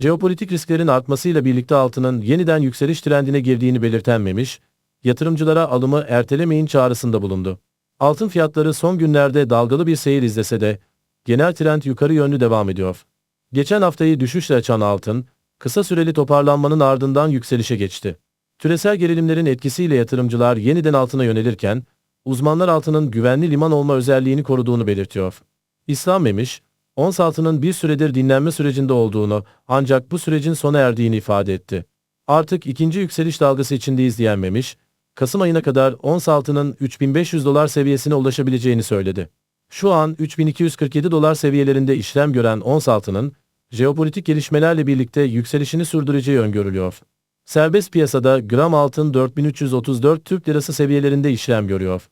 Jeopolitik risklerin artmasıyla birlikte altının yeniden yükseliş trendine girdiğini belirten Memiş, yatırımcılara alımı ertelemeyin çağrısında bulundu. Altın fiyatları son günlerde dalgalı bir seyir izlese de genel trend yukarı yönlü devam ediyor. Geçen haftayı düşüşle açan altın, kısa süreli toparlanmanın ardından yükselişe geçti. Küresel gerilimlerin etkisiyle yatırımcılar yeniden altına yönelirken, uzmanlar altının güvenli liman olma özelliğini koruduğunu belirtiyor. İslam Memiş, ons altının bir süredir dinlenme sürecinde olduğunu ancak bu sürecin sona erdiğini ifade etti. Artık ikinci yükseliş dalgası içindeyiz diyen Memiş, Kasım ayına kadar ons altının 3500 dolar seviyesine ulaşabileceğini söyledi. Şu an 3247 dolar seviyelerinde işlem gören ons altının, jeopolitik gelişmelerle birlikte yükselişini sürdüreceği öngörülüyor. Serbest piyasada gram altın 4334 Türk Lirası seviyelerinde işlem görüyor.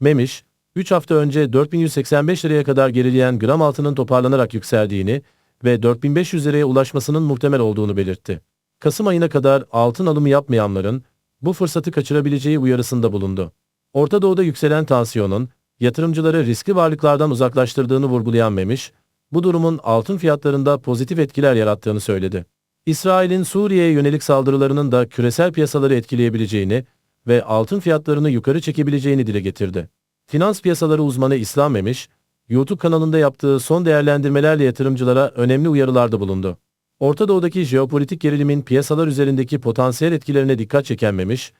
Memiş, 3 hafta önce 4185 liraya kadar gerileyen gram altının toparlanarak yükseldiğini ve 4500 liraya ulaşmasının muhtemel olduğunu belirtti. Kasım ayına kadar altın alımı yapmayanların bu fırsatı kaçırabileceği uyarısında bulundu. Orta Doğu'da yükselen tansiyonun yatırımcıları riskli varlıklardan uzaklaştırdığını vurgulayan Memiş, bu durumun altın fiyatlarında pozitif etkiler yarattığını söyledi. İsrail'in Suriye'ye yönelik saldırılarının da küresel piyasaları etkileyebileceğini ve altın fiyatlarını yukarı çekebileceğini dile getirdi. Finans piyasaları uzmanı İslam Memiş, YouTube kanalında yaptığı son değerlendirmelerle yatırımcılara önemli uyarılarda bulundu. Orta Doğu'daki jeopolitik gerilimin piyasalar üzerindeki potansiyel etkilerine dikkat çeken Memiş,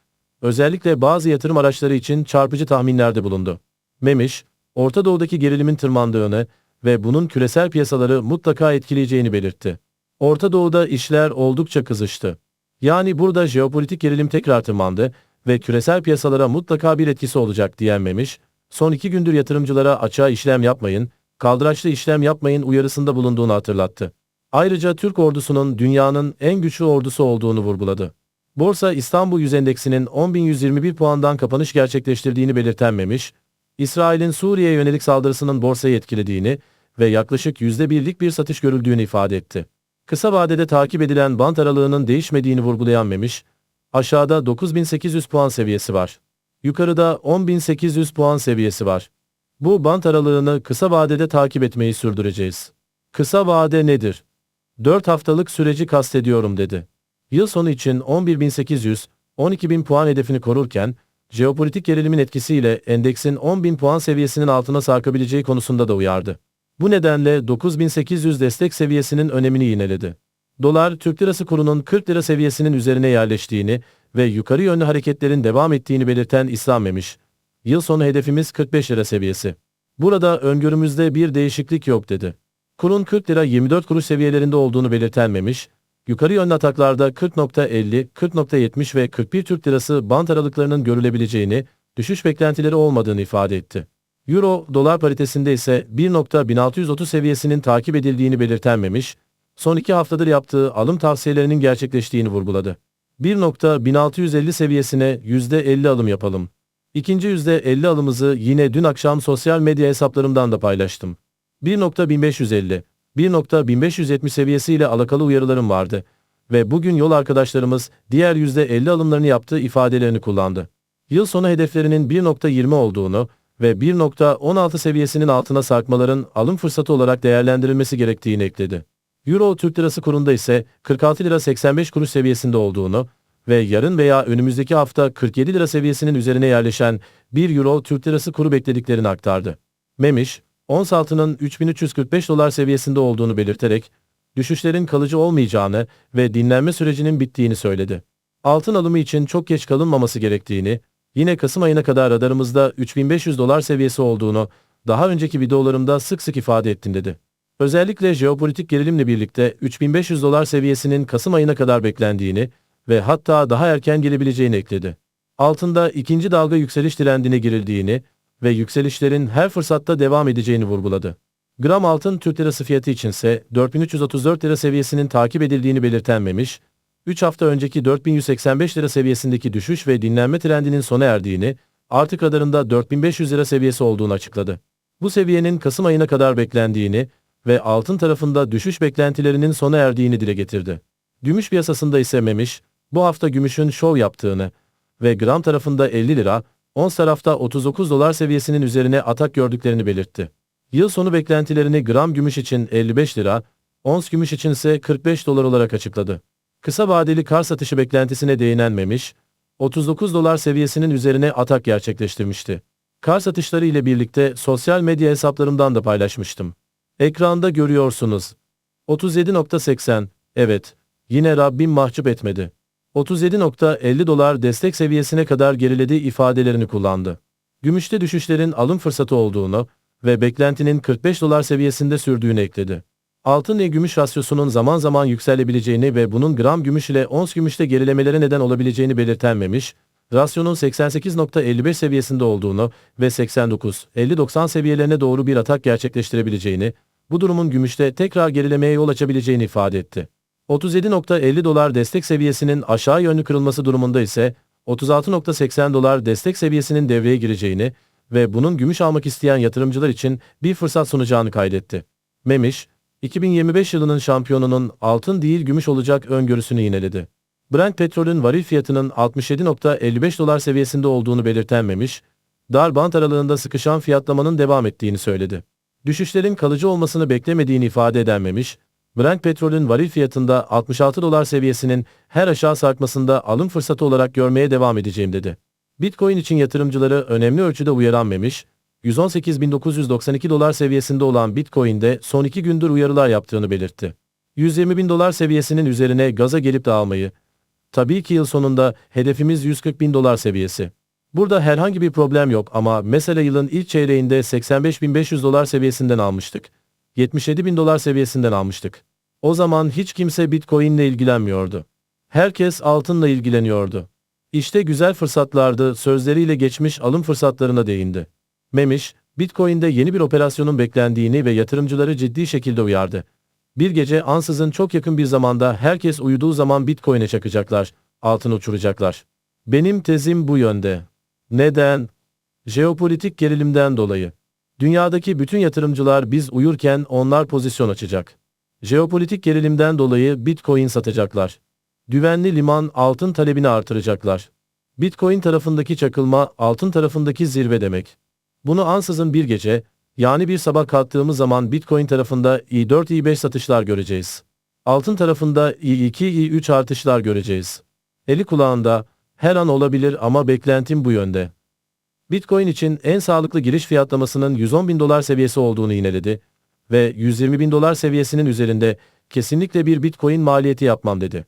özellikle bazı yatırım araçları için çarpıcı tahminlerde bulundu. Memiş, Orta Doğu'daki gerilimin tırmandığını ve bunun küresel piyasaları mutlaka etkileyeceğini belirtti. Orta Doğu'da işler oldukça kızıştı. Yani burada jeopolitik gerilim tekrar tırmandı ve küresel piyasalara mutlaka bir etkisi olacak diyen Memiş, son iki gündür yatırımcılara açığa işlem yapmayın, kaldıraçlı işlem yapmayın uyarısında bulunduğunu hatırlattı. Ayrıca Türk ordusunun dünyanın en güçlü ordusu olduğunu vurguladı. Borsa İstanbul Yüz Endeksinin 10.121 puandan kapanış gerçekleştirdiğini belirten Memiş, İsrail'in Suriye'ye yönelik saldırısının borsayı etkilediğini ve yaklaşık %1'lik bir satış görüldüğünü ifade etti. Kısa vadede takip edilen bant aralığının değişmediğini vurgulayan Memiş, aşağıda 9800 puan seviyesi var. Yukarıda 10800 puan seviyesi var. Bu bant aralığını kısa vadede takip etmeyi sürdüreceğiz. Kısa vade nedir? 4 haftalık süreci kastediyorum dedi. Yıl sonu için 11.800, 12.000 puan hedefini korurken, jeopolitik gerilimin etkisiyle endeksin 10.000 puan seviyesinin altına sarkabileceği konusunda da uyardı. Bu nedenle 9800 destek seviyesinin önemini yineledi. Dolar, Türk lirası kurunun 40 lira seviyesinin üzerine yerleştiğini ve yukarı yönlü hareketlerin devam ettiğini belirten İslam Memiş, yıl sonu hedefimiz 45 lira seviyesi. Burada öngörümüzde bir değişiklik yok dedi. Kurun 40 lira 24 kuruş seviyelerinde olduğunu belirten Memiş, yukarı yönlü ataklarda 40.50, 40.70 ve 41 Türk lirası bant aralıklarının görülebileceğini, düşüş beklentileri olmadığını ifade etti. Euro dolar paritesinde ise 1.1630 seviyesinin takip edildiğini belirten Memiş, son iki haftadır yaptığı alım tavsiyelerinin gerçekleştiğini vurguladı. 1.1650 seviyesine %50 alım yapalım. İkinci %50 alımızı yine dün akşam sosyal medya hesaplarımdan da paylaştım. 1.1550, 1.1570 seviyesiyle alakalı uyarılarım vardı ve bugün yol arkadaşlarımız diğer %50 alımlarını yaptığı ifadelerini kullandı. Yıl sonu hedeflerinin 1.20 olduğunu ve 1.16 seviyesinin altına sarkmaların alım fırsatı olarak değerlendirilmesi gerektiğini ekledi. Euro Türk Lirası kurunda ise 46 lira 85 kuruş seviyesinde olduğunu ve yarın veya önümüzdeki hafta 47 lira seviyesinin üzerine yerleşen 1 Euro Türk Lirası kuru beklediklerini aktardı. Memiş, ons altının 3345 dolar seviyesinde olduğunu belirterek, düşüşlerin kalıcı olmayacağını ve dinlenme sürecinin bittiğini söyledi. Altın alımı için çok geç kalınmaması gerektiğini, yine Kasım ayına kadar radarımızda 3500 dolar seviyesi olduğunu daha önceki videolarımda sık sık ifade ettim dedi. Özellikle jeopolitik gerilimle birlikte 3500 dolar seviyesinin Kasım ayına kadar beklendiğini ve hatta daha erken gelebileceğini ekledi. Altında ikinci dalga yükseliş trendine girildiğini ve yükselişlerin her fırsatta devam edeceğini vurguladı. Gram altın Türk lirası fiyatı içinse 4334 lira seviyesinin takip edildiğini belirten Memiş, 3 hafta önceki 4185 lira seviyesindeki düşüş ve dinlenme trendinin sona erdiğini, artık radarında 4500 lira seviyesi olduğunu açıkladı. Bu seviyenin Kasım ayına kadar beklendiğini ve altın tarafında düşüş beklentilerinin sona erdiğini dile getirdi. Gümüş piyasasında ise Memiş, bu hafta gümüşün şov yaptığını ve gram tarafında 50 lira, ons tarafta 39 dolar seviyesinin üzerine atak gördüklerini belirtti. Yıl sonu beklentilerini gram gümüş için 55 lira, ons gümüş için ise 45 dolar olarak açıkladı. Kısa vadeli kar satışı beklentisine değinen Memiş, 39 dolar seviyesinin üzerine atak gerçekleştirmişti. Kar satışları ile birlikte sosyal medya hesaplarımdan da paylaşmıştım. Ekranda görüyorsunuz. 37.80, evet, yine Rabbim mahcup etmedi. 37.50 dolar destek seviyesine kadar geriledi ifadelerini kullandı. Gümüşte düşüşlerin alım fırsatı olduğunu ve beklentinin 45 dolar seviyesinde sürdüğünü ekledi. Altın ile gümüş rasyosunun zaman zaman yükselebileceğini ve bunun gram gümüş ile ons gümüşte gerilemelere neden olabileceğini belirtenmemiş, rasyonun 88.55 seviyesinde olduğunu ve 89-50-90 seviyelerine doğru bir atak gerçekleştirebileceğini, bu durumun gümüşte tekrar gerilemeye yol açabileceğini ifade etti. 37.50 dolar destek seviyesinin aşağı yönlü kırılması durumunda ise 36.80 dolar destek seviyesinin devreye gireceğini ve bunun gümüş almak isteyen yatırımcılar için bir fırsat sunacağını kaydetti. Memiş, 2025 yılının şampiyonunun altın değil gümüş olacak öngörüsünü yineledi. Brent petrolün varil fiyatının 67.55 dolar seviyesinde olduğunu belirtenmemiş, dar bant aralığında sıkışan fiyatlamanın devam ettiğini söyledi. Düşüşlerin kalıcı olmasını beklemediğini ifade edenmemiş, Brent petrolün varil fiyatında 66 dolar seviyesinin her aşağı sarkmasında alım fırsatı olarak görmeye devam edeceğim dedi. Bitcoin için yatırımcıları önemli ölçüde uyaran Memiş, 118.992 dolar seviyesinde olan Bitcoin'de son iki gündür uyarılar yaptığını belirtti. 120 bin dolar seviyesinin üzerine gaza gelip dağılmayı, tabii ki yıl sonunda hedefimiz 140 bin dolar seviyesi. Burada herhangi bir problem yok ama mesela yılın ilk çeyreğinde 85.500 dolar seviyesinden almıştık. 77 bin dolar seviyesinden almıştık. O zaman hiç kimse Bitcoin ile ilgilenmiyordu. Herkes altınla ilgileniyordu. İşte güzel fırsatlardı sözleriyle geçmiş alım fırsatlarına değindi. Memiş, Bitcoin'de yeni bir operasyonun beklendiğini ve yatırımcıları ciddi şekilde uyardı. Bir gece ansızın çok yakın bir zamanda herkes uyuduğu zaman Bitcoin'e çakacaklar, altın uçuracaklar. Benim tezim bu yönde. Neden? Jeopolitik gerilimden dolayı. Dünyadaki bütün yatırımcılar biz uyurken onlar pozisyon açacak. Jeopolitik gerilimden dolayı Bitcoin satacaklar. Güvenli liman altın talebini artıracaklar. Bitcoin tarafındaki çakılma altın tarafındaki zirve demek. Bunu ansızın bir gece, yani bir sabah kalktığımız zaman Bitcoin tarafında i4 i5 satışlar göreceğiz. Altın tarafında i2 i3 artışlar göreceğiz. Eli kulağında, her an olabilir ama beklentim bu yönde. Bitcoin için en sağlıklı giriş fiyatlamasının 110 bin dolar seviyesi olduğunu yineledi ve 120 bin dolar seviyesinin üzerinde kesinlikle bir Bitcoin maliyeti yapmam dedi.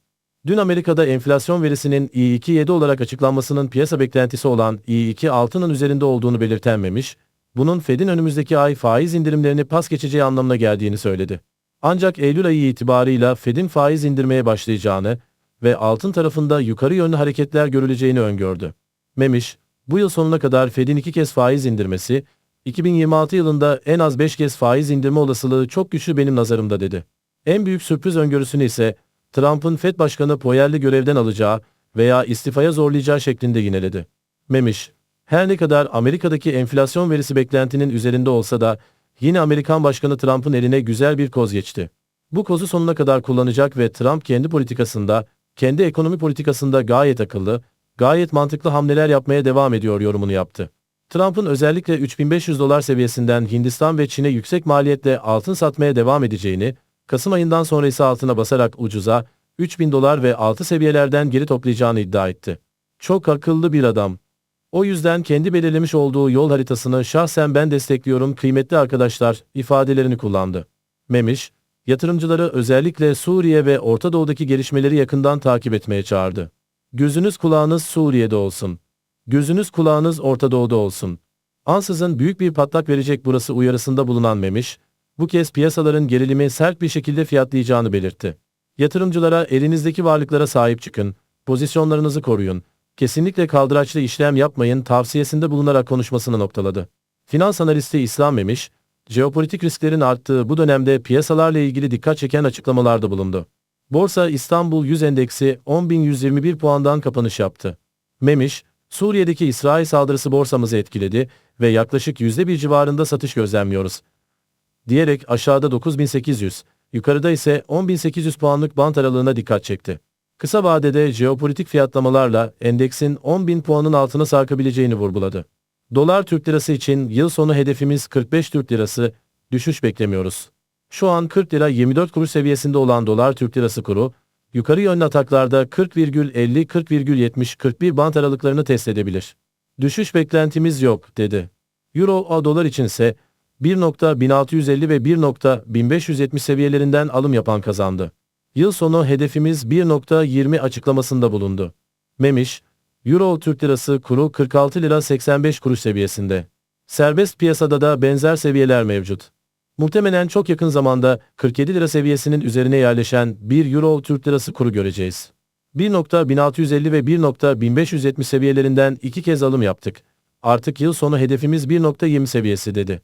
Dün Amerika'da enflasyon verisinin i2-7 olarak açıklanmasının piyasa beklentisi olan i2 altının üzerinde olduğunu belirtenmemiş, bunun Fed'in önümüzdeki ay faiz indirimlerini pas geçeceği anlamına geldiğini söyledi. Ancak Eylül ayı itibarıyla Fed'in faiz indirmeye başlayacağını ve altın tarafında yukarı yönlü hareketler görüleceğini öngördü. Memiş, bu yıl sonuna kadar Fed'in iki kez faiz indirmesi, 2026 yılında en az 5 kez faiz indirme olasılığı çok güçlü benim nazarımda dedi. En büyük sürpriz öngörüsünü ise Trump'ın Fed Başkanı Powell'i görevden alacağı veya istifaya zorlayacağı şeklinde yineledi. Memiş, her ne kadar Amerika'daki enflasyon verisi beklentinin üzerinde olsa da yine Amerikan Başkanı Trump'ın eline güzel bir koz geçti. Bu kozu sonuna kadar kullanacak ve Trump kendi politikasında, kendi ekonomi politikasında gayet akıllı, gayet mantıklı hamleler yapmaya devam ediyor yorumunu yaptı. Trump'ın özellikle 3500 dolar seviyesinden Hindistan ve Çin'e yüksek maliyetle altın satmaya devam edeceğini, Kasım ayından sonra ise altına basarak ucuza 3000 dolar ve altı seviyelerden geri toplayacağını iddia etti. Çok akıllı bir adam. O yüzden kendi belirlemiş olduğu yol haritasını şahsen ben destekliyorum kıymetli arkadaşlar ifadelerini kullandı. Memiş, yatırımcıları özellikle Suriye ve Orta Doğu'daki gelişmeleri yakından takip etmeye çağırdı. Gözünüz kulağınız Suriye'de olsun. Gözünüz kulağınız Orta Doğu'da olsun. Ansızın büyük bir patlak verecek burası uyarısında bulunan Memiş, bu kez piyasaların gerilimi sert bir şekilde fiyatlayacağını belirtti. Yatırımcılara elinizdeki varlıklara sahip çıkın, pozisyonlarınızı koruyun, kesinlikle kaldıraçlı işlem yapmayın tavsiyesinde bulunarak konuşmasını noktaladı. Finans analisti İslam Memiş, jeopolitik risklerin arttığı bu dönemde piyasalarla ilgili dikkat çeken açıklamalarda bulundu. Borsa İstanbul 100 endeksi 10.121 puandan kapanış yaptı. Memiş, Suriye'deki İsrail saldırısı borsamızı etkiledi ve yaklaşık %1 civarında satış gözlemliyoruz. Diyerek aşağıda 9800, yukarıda ise 10.800 puanlık bant aralığına dikkat çekti. Kısa vadede jeopolitik fiyatlamalarla endeksin 10.000 puanın altına sarkabileceğini vurguladı. Dolar Türk Lirası için yıl sonu hedefimiz 45 Türk Lirası, düşüş beklemiyoruz. Şu an 40 lira 24 kuruş seviyesinde olan dolar Türk lirası kuru, yukarı yönlü ataklarda 40,50-40,70-41 bant aralıklarını test edebilir. Düşüş beklentimiz yok, dedi. Euro a dolar içinse 1.1650 ve 1.1570 seviyelerinden alım yapan kazandı. Yıl sonu hedefimiz 1.20 açıklamasında bulundu. Memiş, Euro Türk Lirası kuru 46 lira 85 kuruş seviyesinde. Serbest piyasada da benzer seviyeler mevcut. Muhtemelen çok yakın zamanda 47 lira seviyesinin üzerine yerleşen 1 Euro Türk Lirası kuru göreceğiz. 1.1650 ve 1.1570 seviyelerinden iki kez alım yaptık. Artık yıl sonu hedefimiz 1.20 seviyesi dedi.